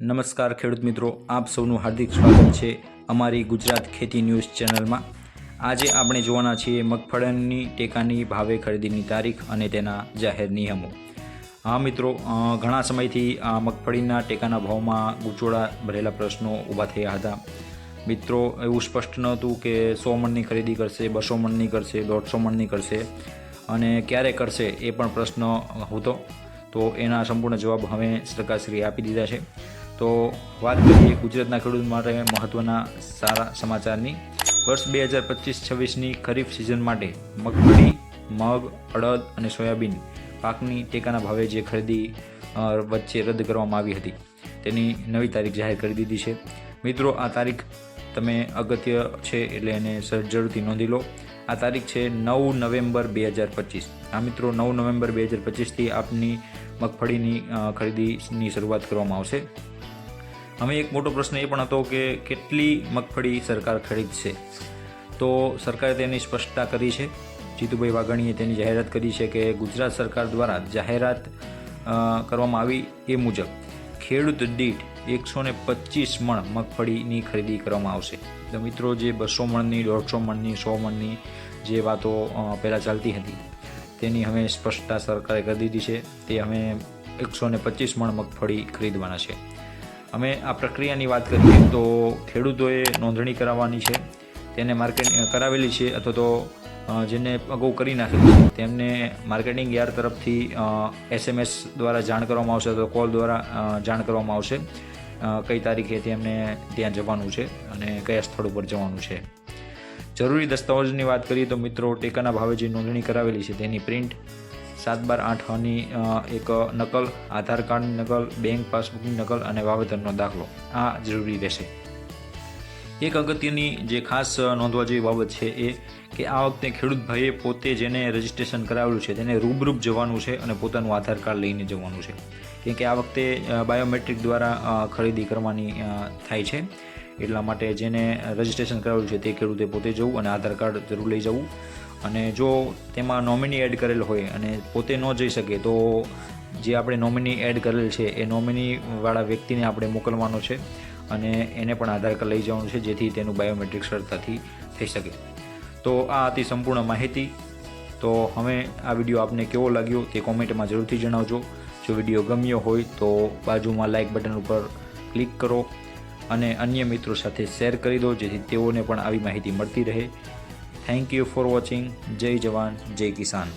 નમસ્કાર ખેડૂત મિત્રો, આપ સૌનું હાર્દિક સ્વાગત છે અમારી ગુજરાત ખેતી ન્યૂઝ ચેનલમાં. આજે આપણે જોવાના છીએ મગફળીની ટેકાની ભાવે ખરીદીની તારીખ અને તેના જાહેર નિયમો. હા મિત્રો ઘણા સમયથી આ મગફળીના ટેકાના ભાવમાં ગૂંચોડા ભરેલા પ્રશ્નો ઊભા થયા હતા. મિત્રો, એવું સ્પષ્ટ નહોતું કે સો મણની ખરીદી કરશે, બસો મણની કરશે, દોઢસો મણની કરશે અને ક્યારે કરશે એ પણ પ્રશ્ન હતો. તો એના સંપૂર્ણ જવાબ હવે સરકારશ્રીએ આપી દીધા છે. તો વાત કરીએ ગુજરાતના ખેડૂત માટે મહત્ત્વના સારા સમાચારની. વર્ષ બે હજાર પચીસ છવ્વીસની ખરીફ સિઝન માટે મગફળી, મગ, અડદ અને સોયાબીન પાકની ટેકાના ભાવે જે ખરીદી વચ્ચે રદ કરવામાં આવી હતી. તેની નવી તારીખ જાહેર કરી દીધી છે. મિત્રો, આ તારીખ તમે અગત્ય છે એટલે એને જરૂરથી નોંધી લો. આ તારીખ છે નવ નવેમ્બર બે હજાર પચીસ. આ મિત્રો, નવ નવેમ્બર બે હજાર પચીસથી આપની મગફળીની ખરીદીની શરૂઆત કરવામાં આવશે. હવે એક મોટો પ્રશ્ન એ પણ હતો કે કેટલી મગફળી સરકાર ખરીદશે? તો સરકારે તેની સ્પષ્ટતા કરી છે. જીતુભાઈ વાઘાણીએ તેની જાહેરાત કરી છે કે ગુજરાત સરકાર દ્વારા જાહેરાત કરવામાં આવી એ મુજબ ખેડૂત દીઠ એકસો ને પચીસ મણ મગફળીની ખરીદી કરવામાં આવશે. તો મિત્રો, જે બસો મણની, દોઢસો મણની, સો મણની જે વાતો પહેલાં ચાલતી હતી, તેની હવે સ્પષ્ટતા સરકારે કરી દીધી છે. તે અમે એકસો ને પચીસ મણ મગફળી ખરીદવાના છે. અમે આ પ્રક્રિયાની વાત કરીએ તો ખેડૂતોએ નોંધણી કરાવવાની છે, તેને માર્કેટ કરાવેલી છે અથવા તો જેને અગાઉ કરી નાખેલી છે, તેમને માર્કેટિંગ યાર્ડ તરફથી એસએમએસ દ્વારા જાણ કરવામાં આવશે અથવા કોલ દ્વારા જાણ કરવામાં આવશે. કઈ તારીખે તેમને ત્યાં જવાનું છે અને કયા સ્થળ ઉપર જવાનું છે. જરૂરી દસ્તાવેજની વાત કરીએ તો મિત્રો ટેકાના ભાવે જે નોંધણી કરાવેલી છે તેની પ્રિન્ટ સાત બાર આઠની અ, એક નકલ આધાર કાર્ડની નકલ બેંક પાસબુકની નકલ અને વાવેતરનો દાખલો. આ જરૂરી રહેશે. એક અગત્યની જે ખાસ નોંધવા જેવી બાબત છે એ કે આ વખતે ખેડૂત ભાઈએ પોતે જેને રજીસ્ટ્રેશન કરાવેલું છે તેને રૂબરૂપ જવાનું છે અને પોતાનું આધાર કાર્ડ લઈને જવાનું છે. કેમ કે આ વખતે બાયોમેટ્રિક દ્વારા ખરીદી કરવાની થાય છે. એટલા માટે જેને રજીસ્ટ્રેશન કરાવેલું છે તે ખેડૂતે પોતે જવું અને આધાર કાર્ડ જરૂર લઈ જવું. અને જો તેમાં નોમિની એડ કરેલ હોય અને પોતે ન જઈ શકે, તો જે આપણે નોમિની એડ કરેલ છે, એ નોમિનીવાળા વ્યક્તિને આપણે મોકલવાનો છે અને એને પણ આધાર કાર્ડ લઈ જવાનું છે, જેથી તેનું બાયોમેટ્રિક સરળતાથી થઈ શકે. તો આ હતી સંપૂર્ણ માહિતી. તો હવે આ વીડિયો આપને કેવો લાગ્યો તે કોમેન્ટમાં જરૂરથી જણાવજો. જો વીડિયો ગમ્યો હોય તો બાજુમાં લાઇક બટન ઉપર ક્લિક કરો અને અન્ય મિત્રો સાથે શેર કરી દો, જેથી તેઓને પણ આવી માહિતી મળતી રહે. થેન્ક યુ ફોર વોચિંગ જય જવાન જય કિસાન